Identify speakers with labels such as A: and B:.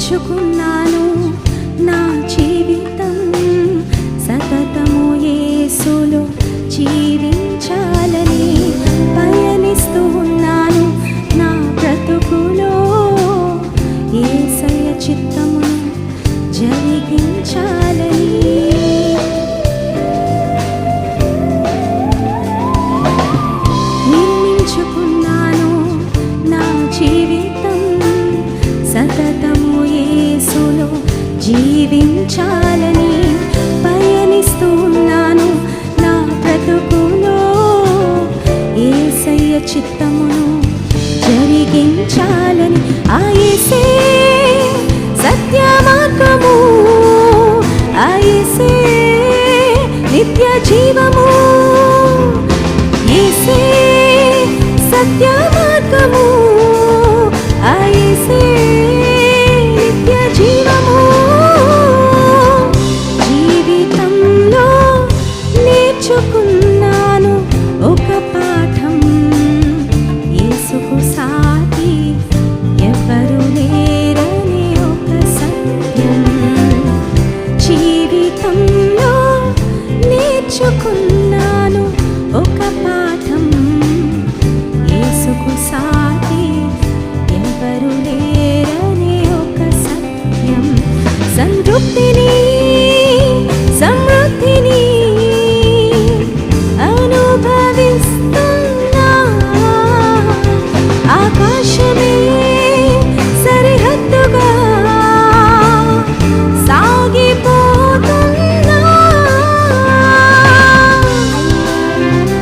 A: ఎంచుకున్నాను చిత్తమును జరిగించాలని ఆయేసే సత్య మార్గము ఆయేసే నిత్య జీవము చుకు నేర్చుకున్నాను ఒక పాఠం. ఏసుకు సాటి ఎవరు లేరనే ఒక సత్యం. సంతృప్తిని